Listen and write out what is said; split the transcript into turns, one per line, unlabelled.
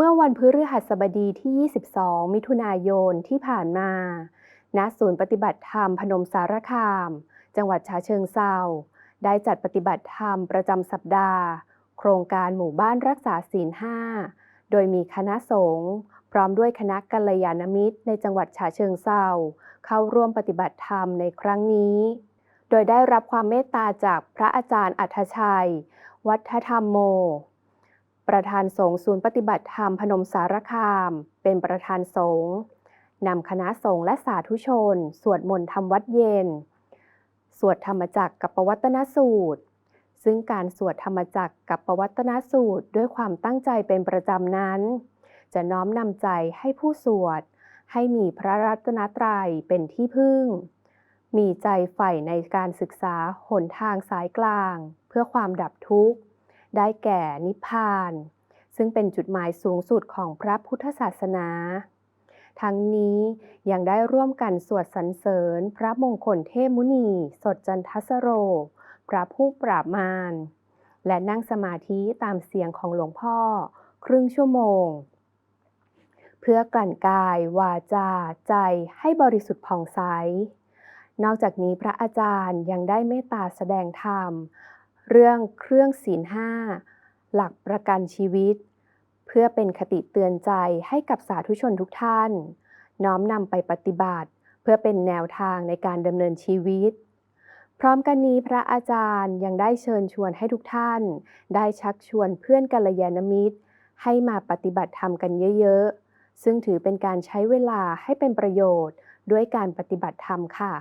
เมื่อวันพฤหัสบดีที่ 22 มิถุนายนที่ผ่านมา ณ ศูนย์ปฏิบัติธรรมพนมสารคาม จังหวัดฉะเชิงเทราได้จัดปฏิบัติธรรมประจำสัปดาห์ โครงการหมู่บ้านรักษาศีลห้า โดยมีคณะสงฆ์พร้อมด้วยคณะกัลยาณมิตร ในจังหวัดฉะเชิงเทราเข้าร่วมปฏิบัติธรรมในครั้งนี้ โดยได้รับความเมตตาจากพระอาจารย์อัธชัย วัฒธรรมโม ประธานสงฆ์ศูนย์ปฏิบัติธรรมพนมสารคาม เป็นประธานสงฆ์นำคณะสงฆ์และสาธุชน สวดมนต์ทำวัดเย็น สวดธรรมจักรกับปวัตนสูตร ซึ่งการสวดธรรมจักรกับปวัตนสูตรด้วยความตั้งใจเป็นประจำนั้น จะน้อมนำใจให้ผู้สวด ให้มีพระรัตนตรัยเป็นที่พึ่ง มีใจใฝ่ในการศึกษาหนทางสายกลาง เพื่อความดับทุกข์ ได้แก่นิพพาน ซึ่งเป็นจุดหมายสูงสุดของพระพุทธศาสนา ทั้งนี้ยังได้ร่วมกันสวดสรรเสริญ พระมงคลเทพมุนี สดจันทสโร พระผู้ปราบมารและนั่งสมาธิตามเสียงของหลวงพ่อ ครึ่งชั่วโมง เพื่อกลั่นกาย วาจา ใจให้บริสุทธิ์ผ่องใสนอกจากนี้พระอาจารย์ยังได้เมตตาแสดงธรรม เรื่องเครื่องศีลห้าหลักประกันชีวิต เพื่อเป็นคติเตือนใจให้กับสาธุชนทุกท่าน น้อมนำไปปฏิบัติ เพื่อเป็นแนวทางในการดำเนินชีวิต พร้อมกันนี้พระอาจารย์ยังได้เชิญชวนให้ทุกท่าน ได้ชักชวนเพื่อนกัลยาณมิตร ให้มาปฏิบัติธรรมกันเยอะๆ ซึ่งถือเป็นการใช้เวลาให้เป็นประโยชน์ด้วยการปฏิบัติธรรมค่ะ